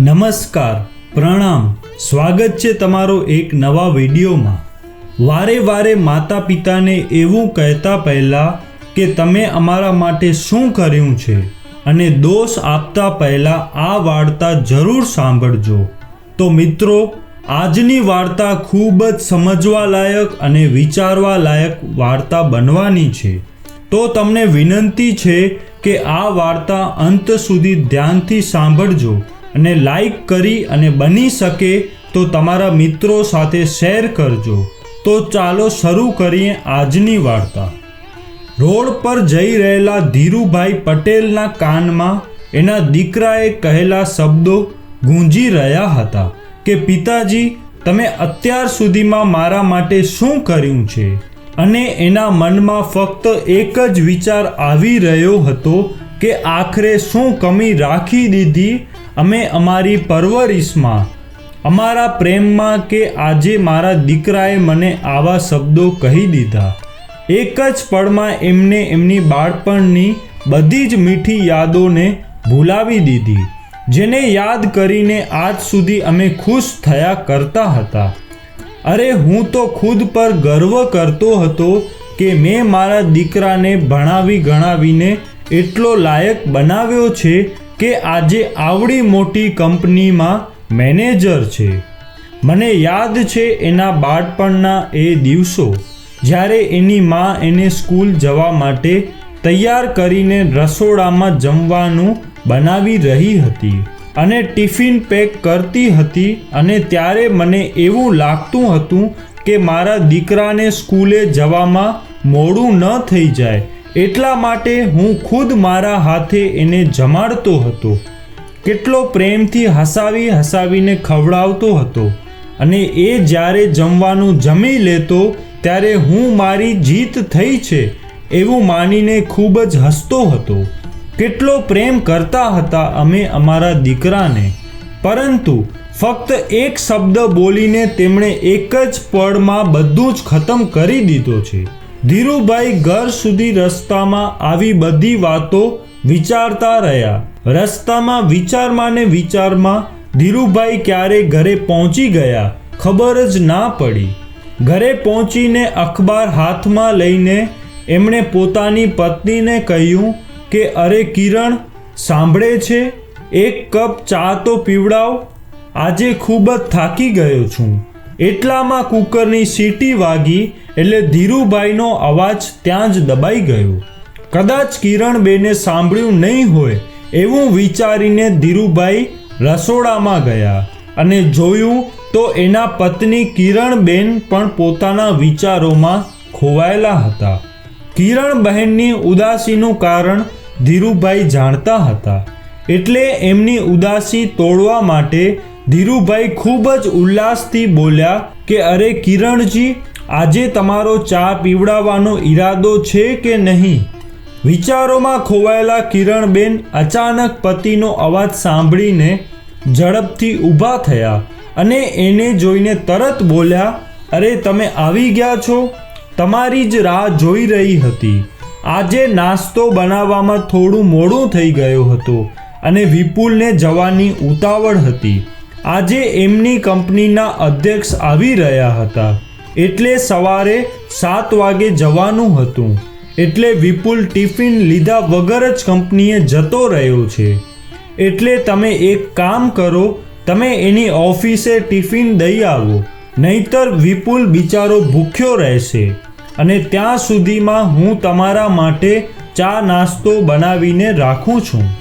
નમસ્કાર, પ્રણામ. સ્વાગત છે તમારો એક નવા વિડીયોમાં. વારે વારે માતા પિતાને એવું કહેતા પહેલાં કે તમે અમારા માટે શું કર્યું છે અને દોષ આપતા પહેલાં આ વાર્તા જરૂર સાંભળજો. તો મિત્રો, આજની વાર્તા ખૂબ જ સમજવા લાયક અને વિચારવા લાયક વાર્તા બનવાની છે. તો તમને વિનંતી છે કે આ વાર્તા અંત સુધી ધ્યાનથી સાંભળજો. અને લાઈક કરી અને બની શકે તો તમારા મિત્રો સાથે શેર કરજો. તો ચાલો શરૂ કરીએ આજની વાર્તા. રોડ પર જઈ રહેલા ધીરુભાઈ પટેલના કાનમાં એના દીકરાએ કહેલા શબ્દો ગૂંજી રહ્યા હતા કે, પિતાજી, તમે અત્યાર સુધીમાં મારા માટે શું કર્યું છે? અને એના મનમાં ફક્ત એક જ વિચાર આવી રહ્યો હતો કે, આખરે શું કમી રાખી દીધી અમે અમારી પરવરિશમાં, અમારા પ્રેમમાં કે આજે મારા દીકરાએ મને આવા શબ્દો કહી દીધા. એક જ પળમાં એમને એમની બાળપણની બધી જ મીઠી યાદોને ભૂલાવી દીધી, જેને યાદ કરીને આજ સુધી અમે ખુશ થયા કરતા હતા. અરે, હું તો ખુદ પર ગર્વ કરતો હતો કે મેં મારા દીકરાને ભણાવી ગણાવીને એટલો લાયક બનાવ્યો છે કે આજે આવડી મોટી કંપનીમાં મેનેજર છે. મને યાદ છે એના બાળપણના એ દિવસો, જ્યારે એની મા એને સ્કૂલ જવા માટે તૈયાર કરીને રસોડામાં જમવાનું બનાવી રહી હતી અને ટિફિન પેક કરતી હતી અને ત્યારે મને એવું લાગતું હતું કે મારા દીકરાને સ્કૂલે જવામાં મોડું ન થઈ જાય એટલા માટે હું ખુદ મારા હાથે એને જમાડતો હતો. કેટલો પ્રેમથી હસાવી હસાવીને ખવડાવતો હતો અને એ જ્યારે જમવાનું જમી લેતો ત્યારે હું મારી જીત થઈ છે એવું માનીને ખૂબ જ હસતો હતો. કેટલો પ્રેમ કરતા હતા અમે અમારા દીકરાને. પરંતુ ફક્ત એક શબ્દ બોલીને તેમણે એક જ પળમાં બધું જ ખતમ કરી દીધો છે. ધીરુભાઈ ઘર સુધી રસ્તામાં આવી બધી વાતો વિચારતા રહ્યા. રસ્તામાં વિચારમાં ને વિચારમાં ધીરુભાઈ ક્યારે ઘરે પહોંચી ગયા ખબર જ ના પડી. ઘરે પહોંચીને અખબાર હાથમાં લઈને એમણે પોતાની પત્નીને કહ્યું કે, અરે કિરણ, સાંભળે છે? એક કપ ચા તો પીવડાવ. આજે ખૂબ જ થાકી ગયો છું. એટલામાં કુકરની સીટી વાગી એટલે ધીરુભાઈનો અવાજ ત્યાં જ દબાઈ ગયો. કદાચ કિરણબેને સાંભળ્યું નહીં હોય એવું વિચારીને ધીરુભાઈ રસોડામાં ગયા અને જોયું તો એના પત્ની કિરણબેન પણ પોતાના વિચારોમાં ખોવાયેલા હતા. કિરણબહેનની ઉદાસીનું કારણ ધીરુભાઈ જાણતા હતા. એટલે એમની ઉદાસી તોડવા માટે ધીરુભાઈ ખૂબ જ ઉલ્લાસથી બોલ્યા કે, અરે કિરણજી, આજે તમારો ચા પીવડાવવાનો ઈરાદો છે કે નહીં? વિચારોમાં ખોવાયેલા કિરણબેન અચાનક પતિનો અવાજ સાંભળીને ઝડપથી ઊભા થયા અને એને જોઈને તરત બોલ્યા, અરે, તમે આવી ગયા છો? તમારી જ રાહ જોઈ રહી હતી. આજે નાસ્તો બનાવવામાં થોડું મોડું થઈ ગયું હતું અને વિપુલને જવાની ઉતાવળ હતી. આજે એમની કંપનીના અધ્યક્ષ આવી રહ્યા હતા. એટલે સવારે સાત વાગે જવાનું હતું. એટલે વિપુલ ટિફિન લીધા વગર જ કંપનીએ જતો રહ્યો છે. એટલે તમે એક કામ કરો, તમે એની ઓફિસે ટિફિન દઈ આવો. નહીતર વિપુલ બિચારો ભૂખ્યો રહેશે. અને ત્યાં સુધીમાં હું તમારા માટે ચા નાસ્તો બનાવીને રાખું છું.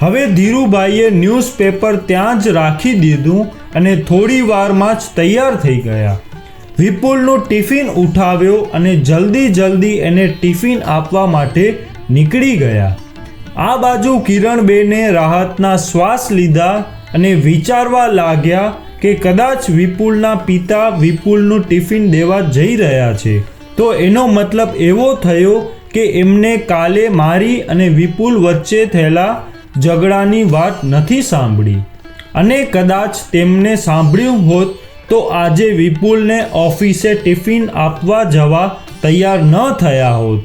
હવે ધીરુભાઈએ ન્યૂઝપેપર ત્યાં જ રાખી દીધું અને થોડી વારમાં જ તૈયાર થઈ ગયા. વિપુલનું ટિફિન ઉઠાવ્યો અને જલ્દી જલ્દી એને ટિફિન આપવા માટે નીકળી ગયા. આ બાજુ કિરણબેને રાહતના શ્વાસ લીધા અને વિચારવા લાગ્યા કે કદાચ વિપુલના પિતા વિપુલનું ટિફિન દેવા જઈ રહ્યા છે. તો એનો મતલબ એવો થયો કે એમને કાલે મારી અને વિપુલ વચ્ચે થયેલા ઝઘડાની વાત નથી સાંભળી. અને કદાચ તેમને સાંભળ્યું હોત તો આજે વિપુલને ઓફિસે ટિફિન આપવા જવા તૈયાર ન થયા હોત.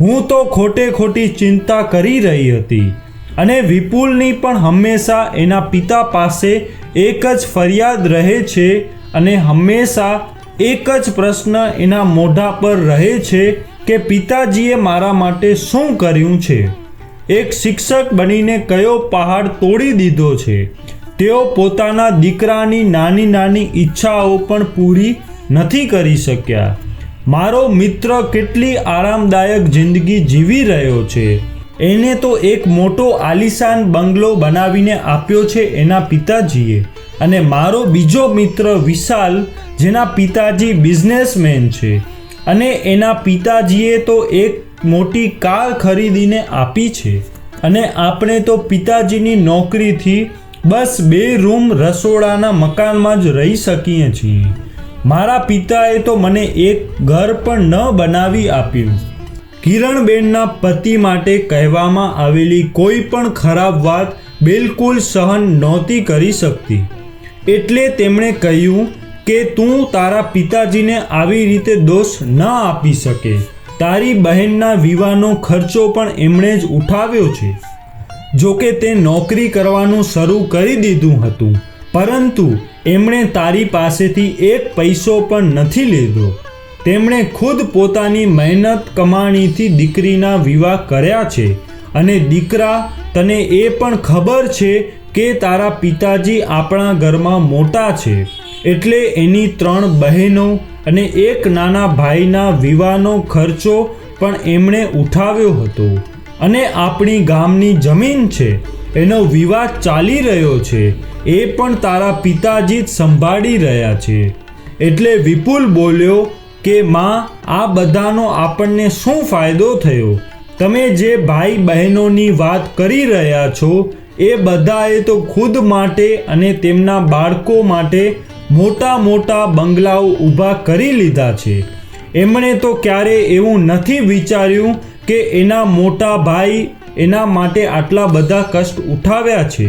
હું તો ખોટે ખોટી ચિંતા કરી રહી હતી. અને વિપુલની પણ હંમેશા એના પિતા પાસે એક જ ફરિયાદ રહે છે અને હંમેશા એક જ પ્રશ્ન એના મોઢા પર રહે છે કે, પિતાજીએ મારા માટે શું કર્યું છે? એક શિક્ષક બનીને કયો પહાડ તોડી દીધો છે? તેઓ પોતાના દીકરાની નાની નાની ઈચ્છાઓ પણ પૂરી નથી કરી શક્યા. મારો મિત્ર કેટલી આરામદાયક જિંદગી જીવી રહ્યો છે. એને તો એક મોટો આલિશાન બંગલો બનાવીને આપ્યો છે એના પિતાજીએ. અને મારો બીજો મિત્ર વિશાલ, જેના પિતાજી બિઝનેસમેન છે. અને એના પિતાજીએ તો એક મોટી કાર ખરીદીને આપી છે. અને આપણે તો પિતાજીની નોકરીથી બસ બે રૂમ રસોડાના મકાનમાં જ રહી શકીએ છીએ. મારા પિતાએ તો મને એક ઘર પણ ન બનાવી આપ્યું. કિરણબેનના પતિ માટે કહેવામાં આવેલી કોઈ પણ ખરાબ વાત બિલકુલ સહન નહોતી કરી શકતી. એટલે તેમણે કહ્યું કે તું તારા પિતાજીને આવી રીતે દોષ ન આપી શકે. તારી બહેનના વિવાહનો ખર્ચો પણ એમણે જ ઉઠાવ્યો છે. જોકે તે નોકરી કરવાનું શરૂ કરી દીધું હતું, પરંતુ એમણે તારી પાસેથી એક પૈસો પણ નથી લીધો. તેમણે ખુદ પોતાની મહેનત કમાણીથી દીકરીના વિવાહ કર્યા છે અને દીકરા, તને એ પણ ખબર છે કે તારા પિતાજી આપણા ઘરમાં મોટા છે. એટલે એની ત્રણ બહેનો અને એક નાના ભાઈના વિવાહનો ખર્ચો પણ એમણે ઉઠાવ્યો હતો. અને આપણી ગામની જમીન છે, એનો વિવાદ ચાલી રહ્યો છે, એ પણ તારા પિતાજી જ સંભાળી રહ્યા છે. એટલે વિપુલ બોલ્યો કે, માં, આ બધાનો આપણને શું ફાયદો થયો? તમે જે ભાઈ બહેનોની વાત કરી રહ્યા છો, એ બધાએ તો ખુદ માટે અને તેમના બાળકો માટે મોટા મોટા બંગલાઓ ઊભા કરી લીધા છે. એમણે તો ક્યારે એવું નથી વિચાર્યું કે એના મોટા ભાઈ એના માટે આટલા બધા કષ્ટ ઉઠાવ્યા છે.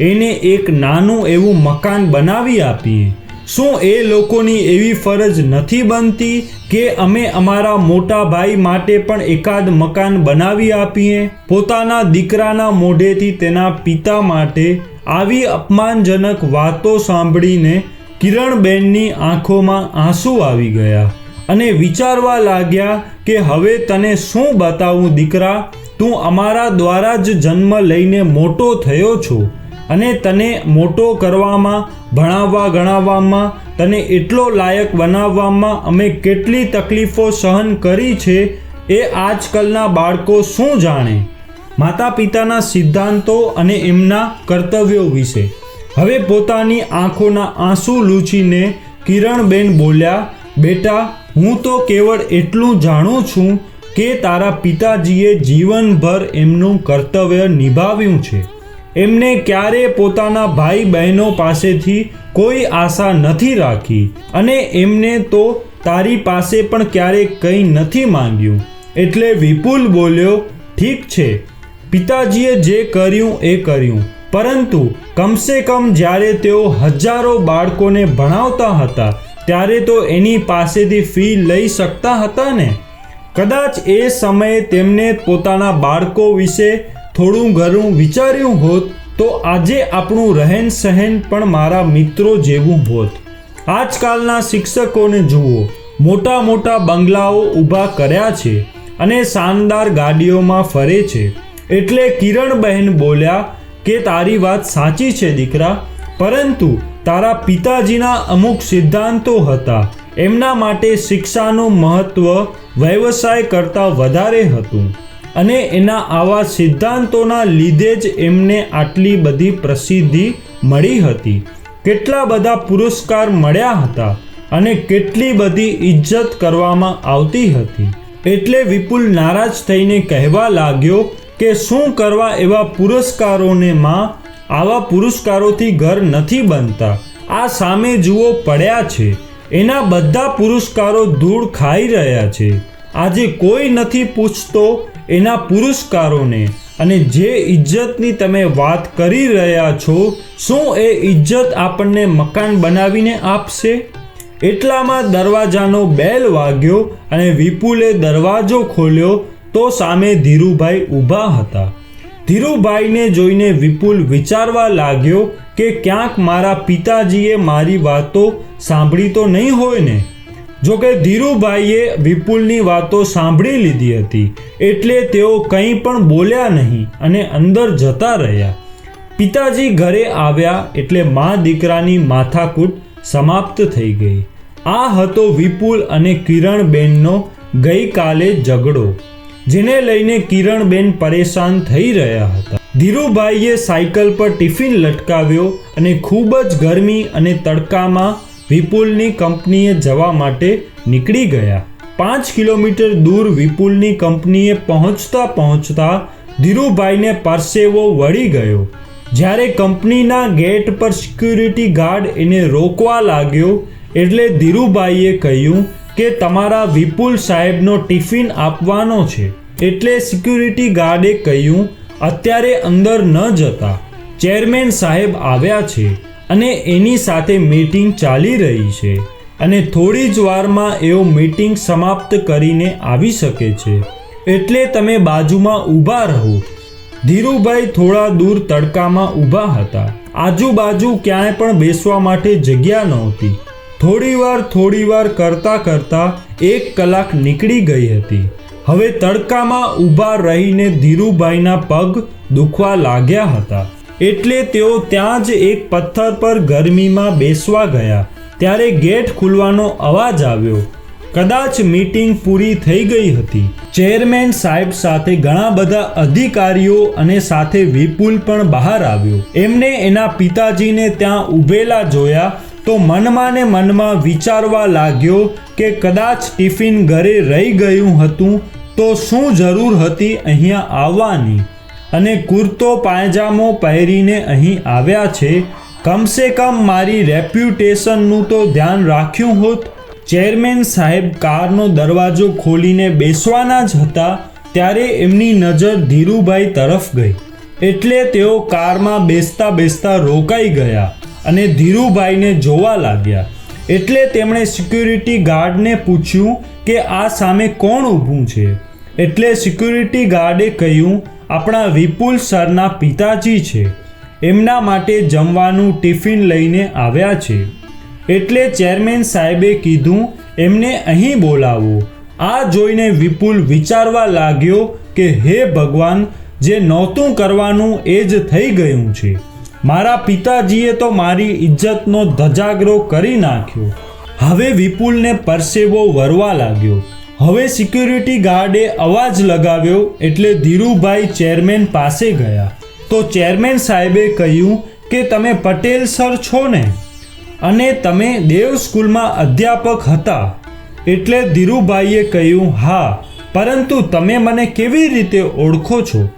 એને એક નાનું એવું મકાન બનાવી આપીએ. શું એ લોકોની એવી ફરજ નથી બનતી કે અમે અમારા મોટા ભાઈ માટે પણ એકાદ મકાન બનાવી આપીએ? પોતાના દીકરાના મોઢેથી તેના પિતા માટે આવી અપમાનજનક વાતો સાંભળીને કિરણબેનની આંખોમાં આંસુ આવી ગયા અને વિચારવા લાગ્યા કે હવે તને શું બતાવું દીકરા? તું અમારા દ્વારા જ જન્મ લઈને મોટો થયો છો અને તને મોટો કરવામાં, ભણાવવા ગણાવવામાં, તને એટલો લાયક બનાવવામાં અમે કેટલી તકલીફો સહન કરી છે એ આજકાલના બાળકો શું જાણે? માતા પિતાના સિદ્ધાંતો અને એમના કર્તવ્યો વિશે હવે પોતાની આંખોના આંસુ લૂછીને કિરણબેન બોલ્યા, બેટા, હું તો કેવળ એટલું જાણું છું કે તારા પિતાજીએ જીવનભર એમનું કર્તવ્ય નિભાવ્યું છે. એમને ક્યારે પોતાના ભાઈ બહેનો પાસેથી કોઈ આશા નથી રાખી અને એમને તો તારી પાસે પણ ક્યારે કંઈ નથી માંગ્યું. એટલે વિપુલ બોલ્યો, ઠીક છે. પિતાજીએ જે કર્યું એ કર્યું. પરંતુ કમસે કમ જ્યારે તેઓ હજારો બાળકોને ભણાવતા હતા, ત્યારે તો એની પાસેથી ફી લઈ શકતા હતા ને? કદાચ એ સમયે તેમને પોતાના બાળકો વિશે થોડું ઘણું વિચાર્યું હોત, તો આજે આપણું રહેન સહેન પણ મારા મિત્રો જેવું હોત. આજકાલના શિક્ષકોને જુઓ મોટા મોટા બંગલાઓ ઊભા કર્યા છે અને શાનદાર ગાડીઓમાં ફરે છે. એટલે કિરણબહેન બોલ્યા કે તારી વાત સાચી છે, દીકરા. પરંતુ તારા પિતાજીના અમુક સિદ્ધાંતો હતા. એમના માટે શિક્ષાનું મહત્ત્વ વ્યવસાય કરતાં વધારે હતું. અને એના આવા સિદ્ધાંતોના લીધે જ એમને આટલી બધી પ્રસિદ્ધિ મળી હતી. કેટલા બધા પુરસ્કાર મળ્યા હતા અને કેટલી બધી ઇજ્જત કરવામાં આવતી હતી. એટલે વિપુલ નારાજ થઈને કહેવા લાગ્યો કે શું કરવા એવા પુરસ્કારોને માં આવા પુરસ્કારોથી ઘર નથી બનતા? આ સામે જુઓ પડ્યા છે. એના બધા પુરસ્કારો ધૂળ ખાઈ રહ્યા છે. આજે કોઈ નથી પૂછતો એના પુરસ્કારોને. અને જે ઇજ્જતની તમે વાત કરી રહ્યા છો, શું એ ઇજ્જત આપણને મકાન બનાવીને આપશે? એટલામાં દરવાજાનો બેલ વાગ્યો અને વિપુલે દરવાજો ખોલ્યો તો સામે ધીરુભાઈ ઊભા હતા. ધીરુભાઈને જોઈને વિપુલ વિચારવા લાગ્યો કે ક્યાંક મારા પિતાજીએ મારી વાતો સાંભળી તો નહીં હોય ને? જો કે ધીરુભાઈએ વિપુલની વાતો સાંભળી લીધી હતી, એટલે તેઓ કંઈ પણ બોલ્યા નહીં અને અંદર જતા રહ્યા. પિતાજી ઘરે આવ્યા એટલે મા દીકરાની માથાકૂટ સમાપ્ત થઈ ગઈ. આ હતો વિપુલ અને કિરણબેનનો ગઈકાલે ઝઘડો. જેને લઈને કિરણબેન પરેશાન થઈ રહ્યા હતા. ધીરુભાઈએ સાયકલ પર ટિફિન લટકાવ્યો અને ખૂબ જ ગરમી અને તડકામાં વિપુલની કંપનીએ જવા માટે નીકળી ગયા. પાંચ કિલોમીટર દૂર વિપુલની કંપનીએ પહોંચતા પહોંચતા ધીરુભાઈને પરસેવો વળી ગયો. જ્યારે કંપનીના ગેટ પર સિક્યુરિટી ગાર્ડ એને રોકવા લાગ્યો એટલે ધીરુભાઈએ કહ્યું કે તમારા વિપુલ સાહેબનો ટિફિન આપવાનો છે એટલે સિક્યુરિટી ગાર્ડે કહ્યું, અત્યારે અંદર ન જતા. ચેરમેન સાહેબ આવ્યા છે અને એની સાથે મીટિંગ ચાલી રહી છે અને થોડી જ વારમાં એઓ મીટિંગ સમાપ્ત કરીને આવી શકે છે. એટલે તમે બાજુમાં ઊભા રહો. ધીરુભાઈ થોડા દૂર તડકામાં ઊભા હતા. આજુબાજુ ક્યાંય પણ બેસવા માટે જગ્યા નહોતી. થોડીવાર થોડીવાર કરતા કરતા એક કલાક નીકળી ગઈ હતી. હવે તડકામાં ઊભા રહીને ધીરુભાઈના પગ દુખવા લાગ્યા હતા. એટલે તેઓ ત્યાં જ એક પથ્થર પર ગરમીમાં બેસવા ગયા. ત્યારે ગેટ ખુલવાનો અવાજ આવ્યો. કદાચ મીટિંગ પૂરી થઈ ગઈ હતી. ચેરમેન સાહેબ સાથે ઘણા બધા અધિકારીઓ અને સાથે વિપુલ પણ બહાર આવ્યો. એમને એના પિતાજીને ત્યાં ઊભેલા જોયા તો મનમાં ને મનમાં વિચારવા લાગ્યો કે કદાચ ટિફિન ઘરે રહી ગયું હતું તો શું જરૂર હતી અહીંયા આવવાની? અને કુર્તો પાયજામો પહેરીને અહીં આવ્યા છે? કમસે કમ મારી રેપ્યુટેશનનું તો ધ્યાન રાખ્યું હોત. ચેરમેન સાહેબ કારનો દરવાજો ખોલીને બેસવાના જ હતા, ત્યારે એમની નજર ધીરુભાઈ તરફ ગઈ. એટલે તેઓ કારમાં બેસતા બેસતા રોકાઈ ગયા. અને ધીરુભાઈને જોવા લાગ્યા. એટલે તેમણે સિક્યુરિટી ગાર્ડને પૂછ્યું કે આ સામે કોણ ઊભું છે? એટલે સિક્યુરિટી ગાર્ડે કહ્યું, આપણા વિપુલ સરના પિતાજી છે. એમના માટે જમવાનું ટિફિન લઈને આવ્યા છે. એટલે ચેરમેન સાહેબે કીધું, એમને અહીં બોલાવો. આ જોઈને વિપુલ વિચારવા લાગ્યો કે, હે ભગવાન, જે નહોતું કરવાનું એ જ થઈ ગયું છે. મારા પિતાજીએ તો મારી ઇજ્જતનો ધજાગરો કરી નાખ્યો. હવે વિપુલને પરસેવો વરવા લાગ્યો. હવે સિક્યુરિટી ગાર્ડે અવાજ લગાવ્યો એટલે ધીરુભાઈ ચેરમેન પાસે ગયા. તો ચેરમેન સાહેબે કહ્યું કે તમે પટેલ સર છો ને? અને તમે દેવ સ્કૂલમાં અધ્યાપક હતા. એટલે ધીરુભાઈએ કહ્યું, હા, પરંતુ તમે મને કેવી રીતે ઓળખો છો?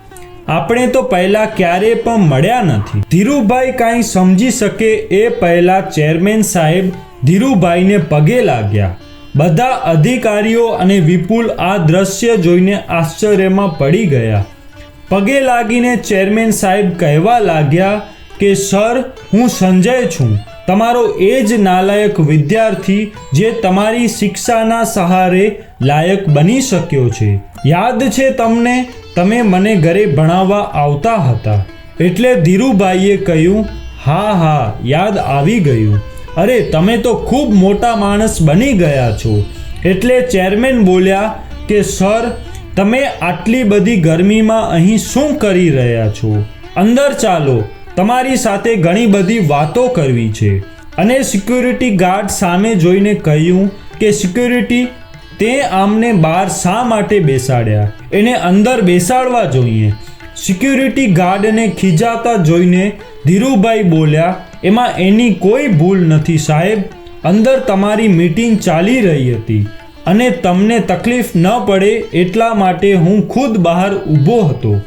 આપણે તો પહેલાં ક્યારે પણ મળ્યા નથી. ધીરુભાઈ કાંઈ સમજી શકે એ પહેલાં ચેરમેન સાહેબ ધીરુભાઈને પગે લાગ્યા. બધા અધિકારીઓ અને વિપુલ આ દ્રશ્ય જોઈને આશ્ચર્યમાં પડી ગયા. પગે લાગીને ચેરમેન સાહેબ કહેવા લાગ્યા કે, સર, હું સંજય છું. તમારો એ જ નાલાયક વિદ્યાર્થી જે તમારી શિક્ષાના સહારે લાયક બની શક્યો છે. યાદ છે તમને, તમે મને ઘરે ભણાવવા આવતા હતા. એટલે ધીરુભાઈએ કહ્યું, હા હા, યાદ આવી ગયું. અરે, તમે તો ખૂબ મોટા માણસ બની ગયા છો. એટલે ચેરમેન બોલ્યા કે, સર, તમે આટલી બધી ગરમીમાં અહીં શું કરી રહ્યા છો? અંદર ચાલો. તમારી સાથે ઘણી બધી વાતો કરવી છે. અને સિક્યુરિટી ગાર્ડ સામે જોઈને કહ્યું કે સિક્યુરિટી તે આમને બહાર શા માટે બેસાડ્યા? એને અંદર બેસાડવા જોઈએ. સિક્યુરિટી ગાર્ડને ખીજાતા જોઈને ધીરુભાઈ બોલ્યા, એમાં એની કોઈ ભૂલ નથી સાહેબ. અંદર તમારી મીટિંગ ચાલી રહી હતી. અને તમને તકલીફ ન પડે એટલા માટે હું ખુદ બહાર ઊભો હતો.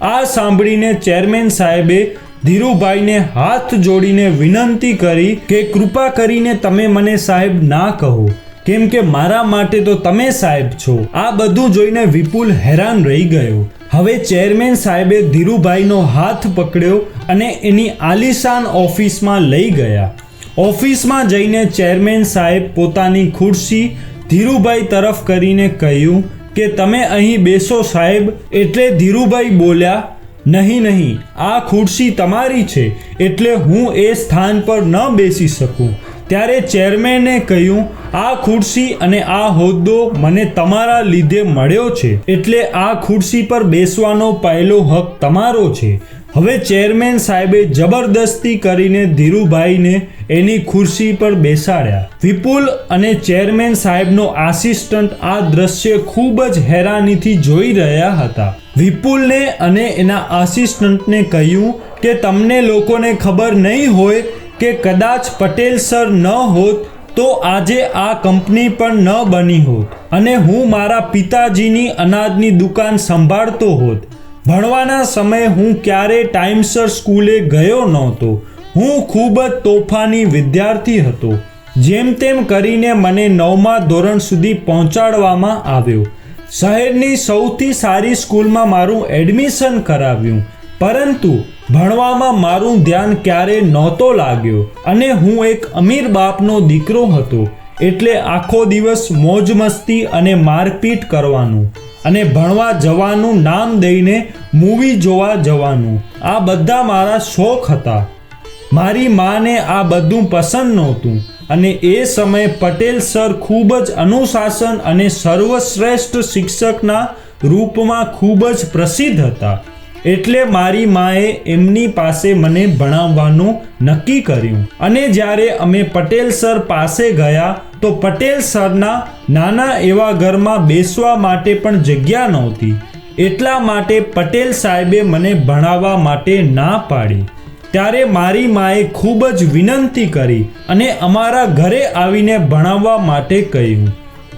આ સાંભળીને ચેરમેન સાહેબે ધીરુભાઈને હાથ જોડીને વિનંતી કરી કે કૃપા કરીને તમે મને સાહેબ ના કહો. કેમ કે મારા માટે તો તમે સાહેબ છો. આ બધું જોઈને વિપુલ હેરાન રહી ગયો. હવે ચેરમેન સાહેબે ધીરુભાઈનો હાથ પકડ્યો અને એની આલિશાન ઓફિસમાં લઈ ગયા. ઓફિસમાં જઈને ચેરમેન સાહેબ પોતાની ખુરશી ધીરુભાઈ તરફ કરીને કહ્યું કે તમે અહીં બેસો સાહેબ. એટલે ધીરુભાઈ બોલ્યા નહીં નહીં, આ ખુરશી તમારી છે, એટલે હું એ સ્થાન પર ન બેસી શકું. ત્યારે ચેરમેને કહ્યું, આ ખુરશી અને આ હોદ્દો મને તમારા લીધે મળ્યો છે, એટલે આ ખુરશી પર બેસવાનો પહેલો હક તમારો છે. હવે ચેરમેન સાહેબે જબરદસ્તી કરીને ધીરુભાઈને એની ખુરશી પર બેસાડ્યા. વિપુલ અને ચેરમેન સાહેબનો આસિસ્ટન્ટ આ દ્રશ્ય ખૂબ જ હેરાનીથી જોઈ રહ્યા હતા. વિપુલને અને એના આસિસ્ટન્ટને કહ્યું કે તમને લોકોને ખબર નહીં હોય કે કદાચ પટેલ સર ન હોત, તો આજે આ કંપની પણ ન બની હોત અને હું મારા પિતાજીની અનાજની દુકાન સંભાળતો હોત. ભણવાના સમયે હું ક્યારે ટાઈમસર સ્કૂલે ગયો નહોતો. હું ખૂબ જ તોફાની વિદ્યાર્થી હતો. જેમ તેમ કરીને મને નવમા ધોરણ સુધી પહોંચાડવામાં આવ્યો. શહેરની સૌથી સારી સ્કૂલમાં મારું એડમિશન કરાવ્યું. પરંતુ ભણવામાં મારું ધ્યાન ક્યારે નહોતો લાગ્યો અને હું એક અમીર બાપનો દીકરો હતો એટલે આખો દિવસ મોજ મસ્તી અને મારપીટ કરવાનું અને ભણવા જવાનું નામ દઈને મૂવી જોવા જવાનું. આ બધા મારા શોખ હતા. મારી માને આ બધું પસંદ નહોતું. અને એ સમયે પટેલ સર ખૂબ જ અનુશાસન અને સર્વશ્રેષ્ઠ શિક્ષકના રૂપમાં ખૂબ જ પ્રસિદ્ધ હતા. એટલે મારી માએ એમની પાસે મને ભણાવવાનું નક્કી કર્યું. અને જ્યારે અમે પટેલ સર પાસે ગયા, તો પટેલ સરના નાના એવા ઘરમાં બેસવા માટે પણ જગ્યા નહોતી. એટલા માટે પટેલ સાહેબે મને ભણાવવા માટે ના પાડી. ત્યારે મારી માએ ખૂબ જ વિનંતી કરી અને અમારા ઘરે આવીને ભણાવવા માટે કહ્યું.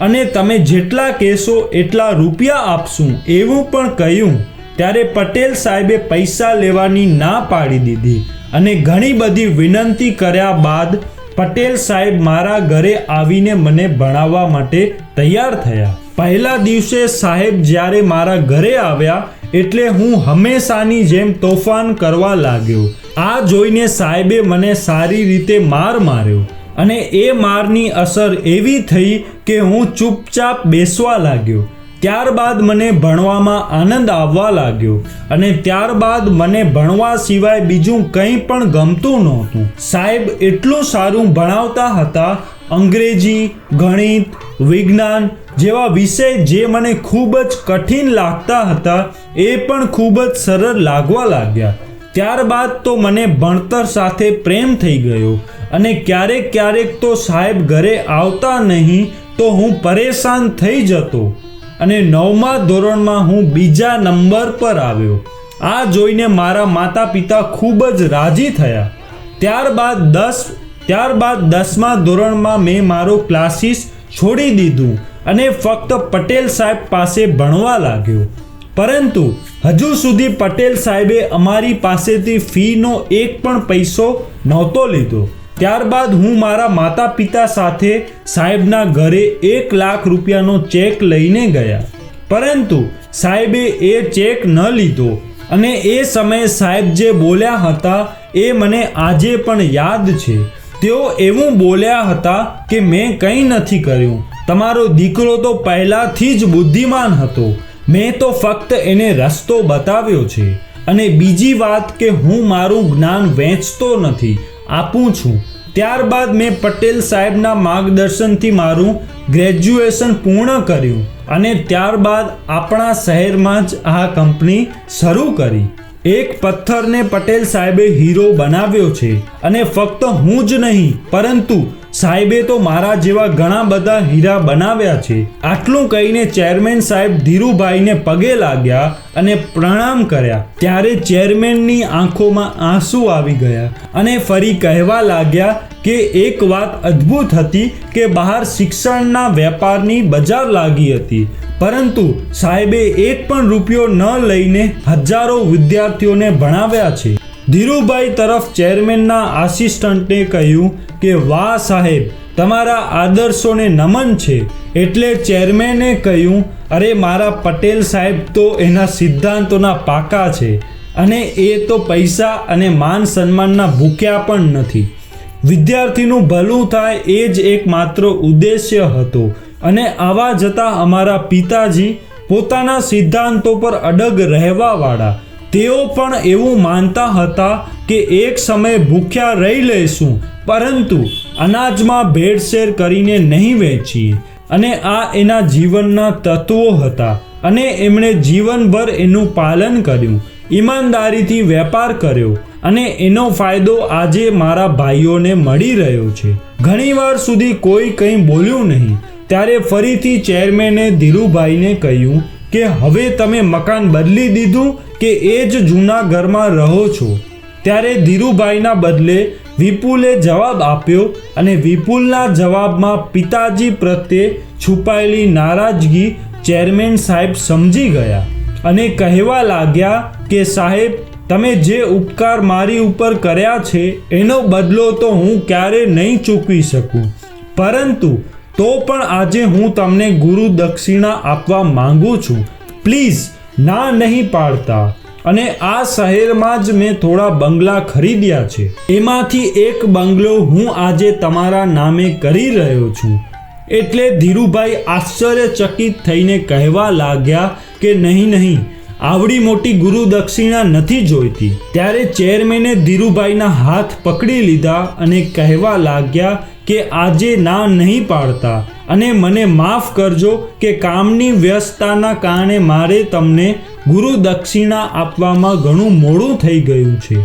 અને તમે જેટલા કહેશો એટલા રૂપિયા આપશું એવું પણ કહ્યું. ત્યારે પટેલ સાહેબે પૈસા લેવાની ના પાડી દીધી અને ઘણી બધી વિનંતી કર્યા બાદ પટેલ સાહેબ મારા ઘરે આવીને મને ભણાવવા માટે તૈયાર થયા. પહેલા દિવસે સાહેબ જ્યારે મારા ઘરે આવ્યા એટલે હું હંમેશાની જેમ તોફાન કરવા લાગ્યો. આ જોઈને સાહેબે મને સારી રીતે માર માર્યો અને એ મારની અસર એવી થઈ કે હું ચૂપચાપ બેસવા લાગ્યો. ત્યારબાદ મને ભણવામાં આનંદ આવવા લાગ્યો અને ત્યારબાદ મને ભણવા સિવાય બીજું કંઈ પણ ગમતું નહોતું. સાહેબ એટલું સારું ભણાવતા હતા, અંગ્રેજી, ગણિત વિજ્ઞાન જેવા વિષય જે મને ખૂબ જ કઠિન લાગતા હતા, એ પણ ખૂબ જ સરળ લાગવા લાગ્યા. ત્યારબાદ તો મને ભણતર સાથે પ્રેમ થઈ ગયો અને ક્યારેક ક્યારેક તો સાહેબ ઘરે આવતા નહીં તો હું પરેશાન થઈ જતો અને નવમા ધોરણમાં હું બીજા નંબર પર આવ્યો. આ જોઈને મારા માતા પિતા ખૂબ જ રાજી થયા. ત્યારબાદ દસ, ત્યારબાદ દસમા ધોરણમાં મેં મારો ક્લાસીસ છોડી દીધું અને ફક્ત પટેલ સાહેબ પાસે ભણવા લાગ્યો. પરંતુ હજુ સુધી પટેલ સાહેબે અમારી પાસેથી ફીનો એક પણ પૈસો નહોતો લીધો. ત્યારબાદ હું મારા માતા પિતા સાથે સાહેબના ઘરે એક લાખ રૂપિયાનો ચેક લઈને ગયા. પરંતુ સાહેબે એ ચેક ન લીધો અને એ સમયે સાહેબ જે બોલ્યા હતા એ મને આજે પણ યાદ છે. તેઓ એવું બોલ્યા હતા કે મેં કંઈ નથી કર્યું. તમારો દીકરો તો પહેલાથી જ બુદ્ધિમાન હતો. મેં તો ફક્ત એને રસ્તો બતાવ્યો છે. અને બીજી વાત કે હું મારું જ્ઞાન વહેંચતો નથી. આપું છું. ત્યારબાદ મેં પટેલ સાહેબના માર્ગદર્શનથી મારું ગ્રેજ્યુએશન પૂર્ણ કર્યું અને ત્યારબાદ આપણા શહેરમાં જ આ કંપની શરૂ કરી. એક પથ્થરને પટેલ સાહેબે હીરો બનાવ્યો છે અને ફક્ત હું જ નહીં પરંતુ સાહેબે તો મારા જેવા ઘણા બધા હીરા બનાવ્યા છે. આટલું કહીને ચેરમેન સાહેબ ધીરુભાઈને પગે લાગ્યા અને પ્રણામ કર્યા. ત્યારે ચેરમેનની આંખોમાં આંસુ આવી ગયા અને ફરી કહેવા લાગ્યા કે એક વાત અદ્ભુત હતી કે બહાર શિક્ષણના વેપારની બજાર લાગી હતી. પરંતુ સાહેબે એક પણ રૂપિયો ન લઈને હજારો વિદ્યાર્થીઓને ભણાવ્યા છે. ધીરુભાઈ તરફ ચેરમેનના આસિસ્ટન્ટે કહ્યું કે, વાહ સાહેબ, તમારા આદર્શોને નમન છે. એટલે ચેરમેને કહ્યું, અરે, મારા પટેલ સાહેબ તો એના સિદ્ધાંતોના પાકા છે અને એ તો પૈસા અને માન સન્માનના ભૂખ્યા પણ નથી. વિદ્યાર્થીનું ભલું થાય એ જ એકમાત્ર ઉદ્દેશ્ય હતો અને આવા જતાં અમારા પિતાજી પોતાના સિદ્ધાંતો પર અડગ રહેવાવાળા તેઓ પણ એવું માનતા હતા કે એક સમય ભૂખ્યા રહી લઈશું, પરંતુ અનાજમાં ભેળસેળ કરીને નહીં વેચીએ. અને આ એના જીવનના તત્વો હતા અને એમણે જીવનભર એનું પાલન કર્યું, ઈમાનદારીથી વેપાર કર્યો અને એનો ફાયદો આજે મારા ભાઈઓને મળી રહ્યો છે. ઘણીવાર સુધી કોઈ કંઈ બોલ્યું નહીં, ત્યારે ફરીથી ચેરમેને ધીરુભાઈને કહ્યું કે હવે તમે મકાન બદલી દીધું કે એ જ જૂના ઘરમાં રહો છો? ત્યારે ધીરુભાઈના બદલે વિપુલે જવાબ આપ્યો અને વિપુલના જવાબમાં પિતાજી પ્રત્યે છુપાયેલી નારાજગી ચેરમેન સાહેબ સમજી ગયા અને કહેવા લાગ્યા કે સાહેબ, તમે જે ઉપકાર મારી ઉપર કર્યા છે, એનો બદલો તો હું ક્યારે નહીં ચૂકવી શકું. પરંતુ તો પણ આજે હું તમને ગુરુ દક્ષિણા આપવા માંગુ છું. પ્લીઝ, ના નહીં પાડતા. અને આ શહેરમાં જ મેં થોડા બંગલા ખરીદ્યા છે. એમાંથી એક બંગલો હું આજે તમારા નામે કરી રહ્યો છું. એટલે ધીરુભાઈ આશ્ચર્યચકિત થઈને કહેવા લાગ્યા કે નહીં નહીં, આવડી મોટી ગુરુ દક્ષિણા નથી જોઈતી. ત્યારે ચેરમેને ધીરુભાઈના હાથ પકડી લીધા અને કહેવા લાગ્યા કે આજે ના નહીં પાડતા. અને મને માફ કરજો કે કામની વ્યસ્તતાના કારણે મારે તમને ગુરુ દક્ષિણા આપવામાં ઘણું મોડું થઈ ગયું છે.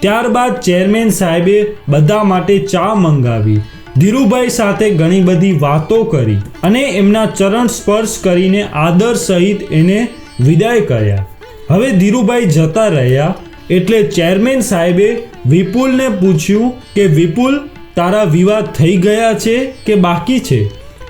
ત્યારબાદ ચેરમેન સાહેબે બધા માટે ચા મંગાવી. ધીરુભાઈ સાથે ઘણી બધી વાતો કરી અને એમના ચરણ સ્પર્શ કરીને આદર સહિત એને વિદાય કર્યા. હવે ધીરુભાઈ જતા રહ્યા એટલે ચેરમેન સાહેબે વિપુલને પૂછ્યું કે વિપુલ તારા વિવાહ થઈ ગયા છે કે બાકી છે?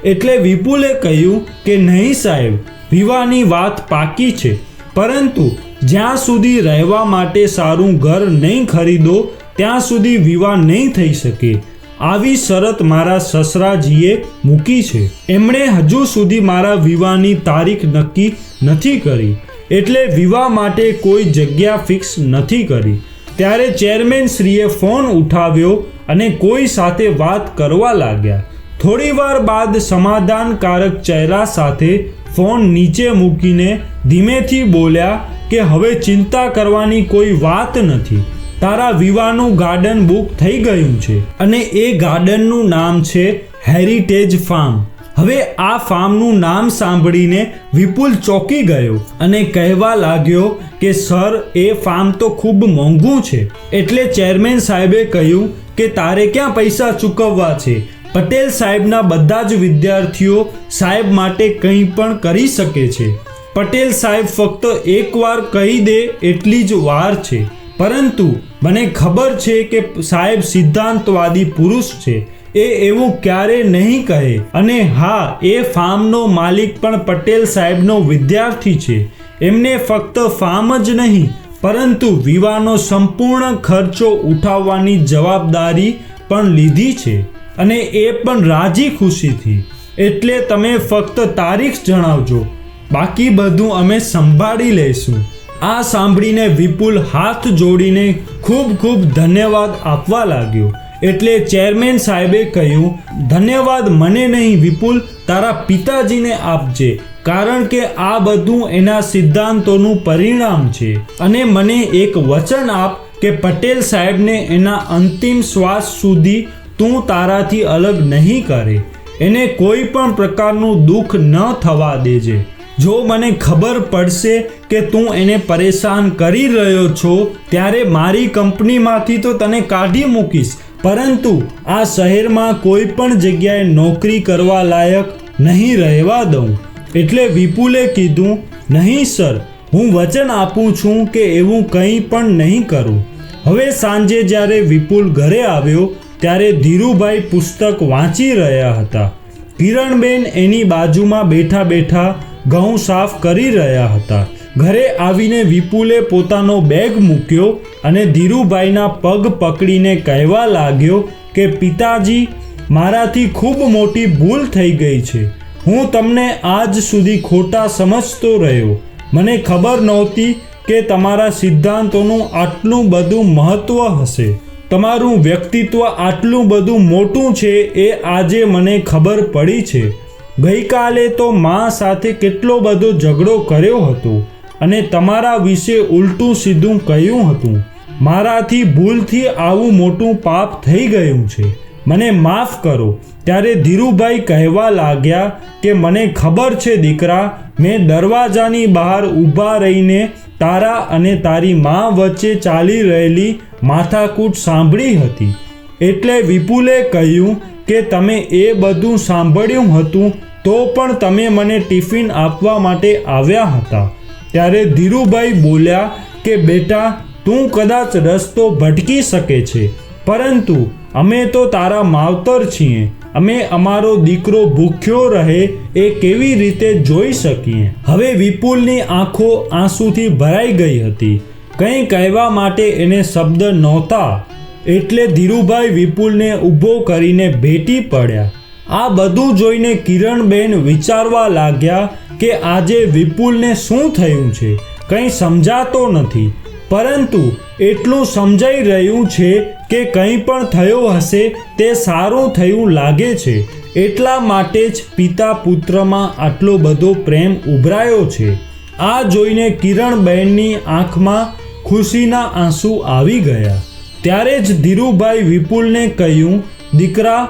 એટલે વિપુલે કહ્યું કે નહીં સાહેબ, વિવાહની વાત પાકી છે. પરંતુ જ્યાં સુધી રહેવા માટે સારું ઘર નહીં ખરીદો, ત્યાં સુધી વિવાહ નહીં થઈ શકે. આવી શરત મારા સસરાજીએ મૂકી છે. એમણે હજુ સુધી મારા વિવાહની તારીખ નક્કી નથી કરી. એટલે વિવાહ માટે કોઈ જગ્યા ફિક્સ નથી કરી. ત્યારે ચેરમેન શ્રીએ ફોન ઉઠાવ્યો અને કોઈ સાથે વાત કરવા લાગ્યા. થોડી વાર બાદ સમાધાનકારક ચહેરા સાથે ફોન નીચે મૂકીને ધીમેથી બોલ્યા કે હવે ચિંતા કરવાની કોઈ વાત નથી. તારા વિવાહનું ગાર્ડન બુક થઈ ગયું છે અને એ ગાર્ડનનું નામ છે હેરિટેજ ફાર્મ. હવે આ ફાર્મનું નામ સાંભળીને વિપુલ ચોકી ગયો અને કહેવા લાગ્યો કે, સર, એ ફાર્મ તો ખૂબ મોંઘું છે. એટલે ચેરમેન સાહેબે કહ્યું કે તારે ક્યાં પૈસા ચૂકવવા છે? પટેલ સાહેબના બધા જ વિદ્યાર્થીઓ સાહેબ માટે કંઈ પણ કરી શકે છે. પટેલ સાહેબ ફક્ત એકવાર કહી દે એટલી જ વાર છે. પરંતુ મને ખબર છે કે સાહેબ સિદ્ધાંતવાદી પુરુષ છે. એ એવું ક્યારે નહીં કહે. અને હા, એ ફાર્મનો માલિક પણ પટેલ સાહેબનો વિદ્યાર્થી છે. એમને ફક્ત ફાર્મ જ નહીં પરંતુ વિવાહનો સંપૂર્ણ ખર્ચો ઉઠાવવાની જવાબદારી પણ લીધી છે અને એ પણ રાજી ખુશીથી. એટલે તમે ફક્ત તારીખ જણાવજો. બાકી બધું અમે સંભાળી લઈશું. આ સાંભળીને વિપુલ હાથ જોડીને ખૂબ ખૂબ ધન્યવાદ આપવા લાગ્યો. એટલે ચેરમેન સાહેબે કહ્યું, ધન્યવાદ, મને નહીં વિપુલ, તારા પિતાજીને આપજે. કારણ કે આ બધું એના સિદ્ધાંતોનું પરિણામ છે. અને મને એક વચન આપ કે પટેલ સાહેબને એના અંતિમ શ્વાસ સુધી તું તારાથી અલગ નહીં કરે. એને કોઈ પણ પ્રકારનું દુઃખ ન થવા દેજે. જો મને ખબર પડશે કે તું એને પરેશાન કરી રહ્યો છો, ત્યારે મારી કંપનીમાંથી તો તને કાઢી મૂકીશ. પરંતુ આ શહેરમાં કોઈ પણ જગ્યાએ નોકરી કરવા લાયક નહીં રહેવા દઉં. એટલે વિપુલે કીધું, નહીં, સર, હું વચન આપું છું કે એવું કંઈ પણ નહીં કરું. હવે સાંજે જ્યારે વિપુલ ઘરે આવ્યો, ત્યારે ધીરુભાઈ પુસ્તક વાંચી રહ્યા હતા. કિરણબેન એની બાજુમાં બેઠા બેઠા ઘઉં સાફ કરી રહ્યા હતા. ઘરે આવીને વિપુલે પોતાનો બેગ મૂક્યો અને ધીરુભાઈના પગ પકડીને કહેવા લાગ્યો કે, પિતાજી, મારાથી ખૂબ મોટી ભૂલ થઈ ગઈ છે. હું તમને આજ સુધી ખોટા સમજતો રહ્યો. મને ખબર નહોતી કે તમારા સિદ્ધાંતોનું આટલું બધું મહત્વ હશે. તમારું વ્યક્તિત્વ આટલું બધું મોટું છે એ આજે મને ખબર પડી છે. ગઈકાલે તો મા સાથે કેટલો બધો ઝઘડો કર્યો હતો અને તમારા વિશે ઉલટું સીધું કહ્યું હતું. મારાથી ભૂલથી આવું મોટું પાપ થઈ ગયું છે. મને માફ કરો. ત્યારે ધીરુભાઈ કહેવા લાગ્યા કે, મને ખબર છે દીકરા, મેં દરવાજાની બહાર ઊભા રહીને તારા અને તારી મા વચ્ચે ચાલી રહેલી માથાકૂટ સાંભળી હતી. એટલે વિપુલે કહ્યું કે, તમે એ બધું સાંભળ્યું હતું તો પણ તમે મને ટિફિન આપવા માટે આવ્યા હતા. ત્યારે ધીરુભાઈ બોલ્યા કે, બેટા, તું કદાચ રસ્તો ભટકી શકે છે, પરંતુ અમે તો તારા માવતર છીએ. અમે અમારો દીકરો ભૂખ્યો રહે એ કેવી રીતે જોઈ શકીએ? હવે વિપુલની આંખો આંસુથી ભરાઈ ગઈ હતી. કંઈ કહેવા માટે એને શબ્દ નહોતા. એટલે ધીરુભાઈ વિપુલને ઊભો કરીને ભેટી પડ્યા. આ બધું જોઈને કિરણબેન વિચારવા લાગ્યા કે આજે વિપુલને શું થયું છે? કંઈ સમજાતો નથી. પરંતુ એટલું સમજાઈ રહ્યું છે કે કંઈ પણ થયો હશે, તે સારું થયું લાગે છે. એટલા માટે જ પિતા પુત્રમાં આટલો બધો પ્રેમ ઉભરાયો છે. આ જોઈને કિરણબહેનની આંખમાં ખુશીના આંસુ આવી ગયા. ત્યારે જ ધીરુભાઈ વિપુલને કહ્યું, દીકરા,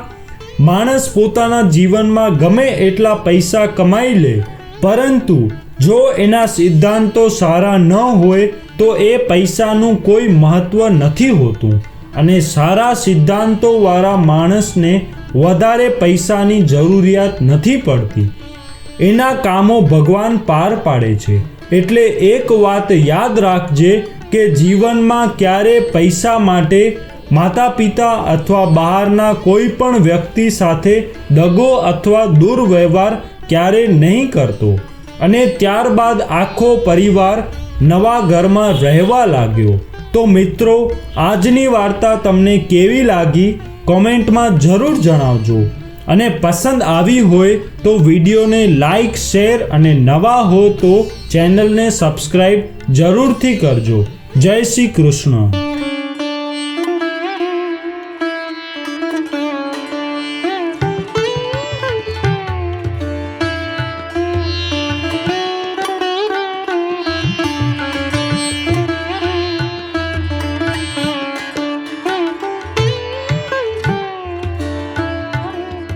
માણસ પોતાના જીવનમાં ગમે એટલા પૈસા કમાઈ લે, પરંતુ જો એના સિદ્ધાંતો સારા ન હોય, તો એ પૈસાનું કોઈ મહત્ત્વ નથી હોતું. અને સારા સિદ્ધાંતોવાળા માણસને વધારે પૈસાની જરૂરિયાત નથી પડતી. એના કામો ભગવાન પાર પાડે છે. એટલે એક વાત યાદ રાખજે કે જીવનમાં ક્યારે પૈસા માટે માતા પિતા અથવા બહારના કોઈ પણ વ્યક્તિ સાથે દગો અથવા દુર્વ્યવહાર ક્યારે નહીં કરતો. અને ત્યારબાદ આખો પરિવાર નવા ઘરમાં રહેવા લાગ્યો. તો મિત્રો, આજની વાર્તા તમને કેવી લાગી કોમેન્ટમાં જરૂર જણાવજો. અને પસંદ આવી હોય તો વિડીયોને લાઈક, શેર અને નવા હો તો ચેનલને સબસ્ક્રાઈબ જરૂરથી કરજો. જય શ્રી કૃષ્ણ.